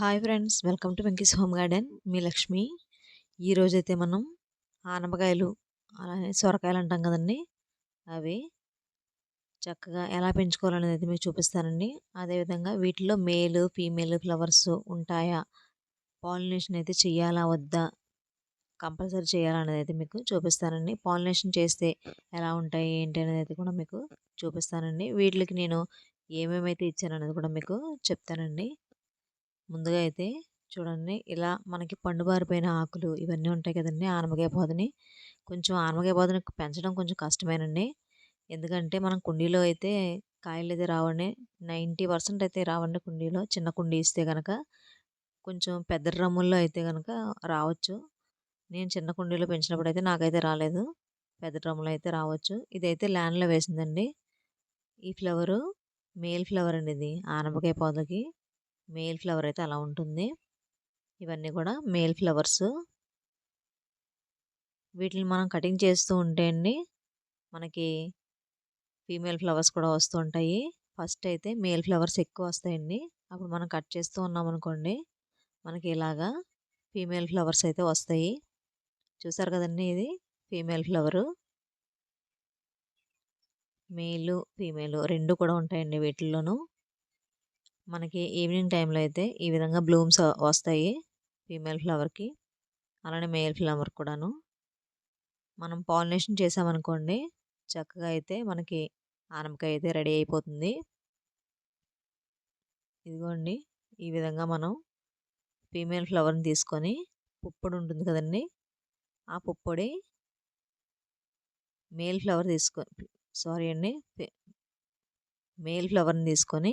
Hi friends welcome to Venky's home garden మీ లక్ష్మి. ఈరోజైతే మనం ఆనపకాయలు అలానే సొరకాయలు అంటాం కదండి. అవి చక్కగా ఎలా పెంచుకోవాలనేది అయితే మీకు చూపిస్తానండి. అదేవిధంగా వీటిలో మేలు ఫీమేల్ ఫ్లవర్స్ ఉంటాయా పాలినేషన్ అయితే చేయాలా వద్దా కంపల్సరీ చేయాలనేది అయితే మీకు చూపిస్తానండి. పాలినేషన్ చేస్తే ఎలా ఉంటాయి ఏంటి అనేది అయితే కూడా మీకు చూపిస్తానండి. వీటికి నేను ఏమేమైతే ఇచ్చాను అనేది కూడా మీకు చెప్తానండి. ముందుగా అయితే చూడండి ఇలా మనకి పండుబారిపోయిన ఆకులు ఇవన్నీ ఉంటాయి కదండి ఆనమకాయ పొదని కొంచెం ఆనమకాయ పొదని పెంచడం కొంచెం కష్టమేనండి. ఎందుకంటే మనం కుండీలో అయితే కాయలు అయితే రావండి నైంటీ పర్సెంట్ అయితే రావండి కుండీలో చిన్న కుండీ ఇస్తే కనుక కొంచెం పెద్ద డ్రమ్ముల్లో అయితే కనుక రావచ్చు. నేను చిన్న కుండీలో పెంచినప్పుడు అయితే నాకైతే రాలేదు. పెద్ద డ్రమ్ములో అయితే రావచ్చు. ఇదైతే ల్యాండ్లో వేసిందండి. ఈ ఫ్లవరు మేల్ ఫ్లవర్ అండి ఇది ఆనపకాయ పొదకి మేల్ ఫ్లవర్ అయితే అలా ఉంటుంది. ఇవన్నీ కూడా మేల్ ఫ్లవర్స్. వీటిని మనం కటింగ్ చేస్తూ ఉంటే అండి మనకి ఫీమేల్ ఫ్లవర్స్ కూడా వస్తూ ఉంటాయి. ఫస్ట్ అయితే మేల్ ఫ్లవర్స్ ఎక్కువ వస్తాయండి. అప్పుడు మనం కట్ చేస్తూ ఉన్నాం అనుకోండి మనకి ఇలాగా ఫీమేల్ ఫ్లవర్స్ అయితే వస్తాయి. చూసారు కదండి ఇది? Female flower. మేలు ఫీమేలు రెండు కూడా ఉంటాయండి వీటిల్లోనూ. మనకి ఈవినింగ్ టైంలో అయితే ఈ విధంగా బ్లూమ్స్ వస్తాయి. ఫీమేల్ ఫ్లవర్కి అలానే మేల్ ఫ్లవర్ కూడాను. మనం పాలినేషన్ చేసామనుకోండి చక్కగా అయితే మనకి ఆనపకాయ అయితే రెడీ అయిపోతుంది. ఇదిగోండి ఈ విధంగా మనం ఫీమేల్ ఫ్లవర్ని తీసుకొని పుప్పొడి ఉంటుంది కదండి. ఆ పుప్పొడి మేల్ ఫ్లవర్ తీసుకొని సారీ అండి మేల్ ఫ్లవర్ని తీసుకొని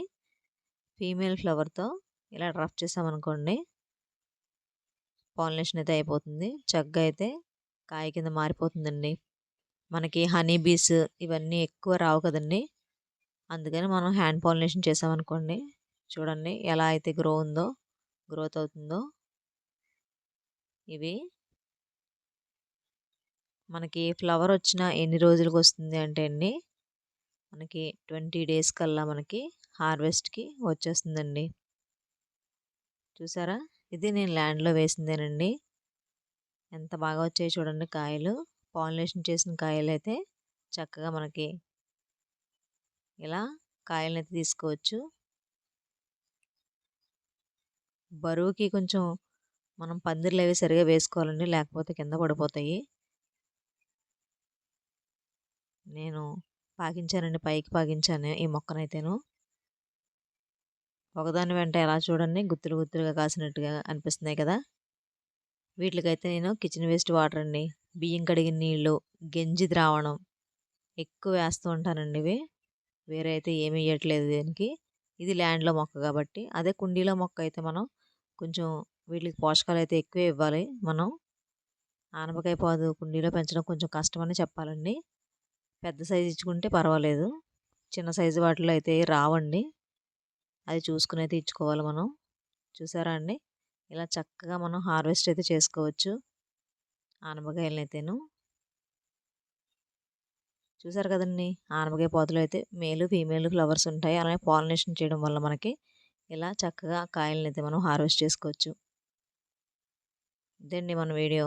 ఫీమేల్ ఫ్లవర్తో ఇలా రఫ్ చేసామనుకోండి. పాలినేషన్ అయితే అయిపోతుంది. చక్కగా అయితే కాయ కింద మారిపోతుందండి. మనకి హనీ బీస్ ఇవన్నీ ఎక్కువ రావు కదండి. అందుకని మనం హ్యాండ్ పాలినేషన్ చేసామనుకోండి. చూడండి ఎలా అయితే గ్రో ఉందో గ్రోత్ అవుతుందో. ఇవి మనకి ఫ్లవర్ వచ్చిన ఎన్ని రోజులకు వస్తుంది అంటే అండి మనకి ట్వంటీ డేస్ కల్లా మనకి హార్వెస్ట్కి వచ్చేస్తుందండి. చూసారా? ఇది నేను ల్యాండ్లో వేసిందేనండి. ఎంత బాగా వచ్చాయి చూడండి కాయలు. పాలినేషన్ చేసిన కాయలు అయితే చక్కగా మనకి ఇలా కాయలను అయితే తీసుకోవచ్చు. బరువుకి కొంచెం మనం పందిర్లు అవి సరిగా వేసుకోవాలండి లేకపోతే కింద పడిపోతాయి. నేను పాకించానండి పైకి పాకించాను ఈ మొక్కనైతేను. ఒకదాని వెంట ఎలా చూడండి గుత్తులు గుత్తులుగా కాసినట్టుగా అనిపిస్తున్నాయి కదా! వీటికైతే నేను కిచెన్ వేస్ట్ వాటర్ అండి. బియ్యం కడిగిన నీళ్ళు గెంజి ద్రావణం ఎక్కువ వేస్తూ ఉంటానండి ఇవి. వేరే అయితే ఏమి వేయట్లేదు దీనికి. ఇది ల్యాండ్లో మొక్క కాబట్టి. అదే కుండీలో మొక్క అయితే మనం కొంచెం వీటికి పోషకాలు అయితే ఎక్కువే ఇవ్వాలి మనం. ఆనపకాయ పాదు కుండీలో పెంచడం కొంచెం కష్టమని చెప్పాలండి. పెద్ద సైజు ఇచ్చుకుంటే పర్వాలేదు. చిన్న సైజు వాటిలో అయితే రావండి. అది చూసుకుని అయితే ఇచ్చుకోవాలి మనం. చూసారా అండి? ఇలా చక్కగా మనం హార్వెస్ట్ అయితే చేసుకోవచ్చు. ఆనపకాయలనైతేను. అయితేను చూసారు కదండి? ఆనపకాయ పోతలో అయితే మేలు ఫీమేల్ ఫ్లవర్స్ ఉంటాయి. అలానే పాలినేషన్ చేయడం వల్ల మనకి ఇలా చక్కగా కాయలను అయితే మనం హార్వెస్ట్ చేసుకోవచ్చు. ఇదండి మన వీడియో.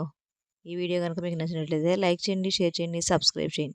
ఈ వీడియో కనుక మీకు నచ్చినట్లయితే లైక్ చేయండి షేర్ చేయండి సబ్స్క్రైబ్ చేయండి.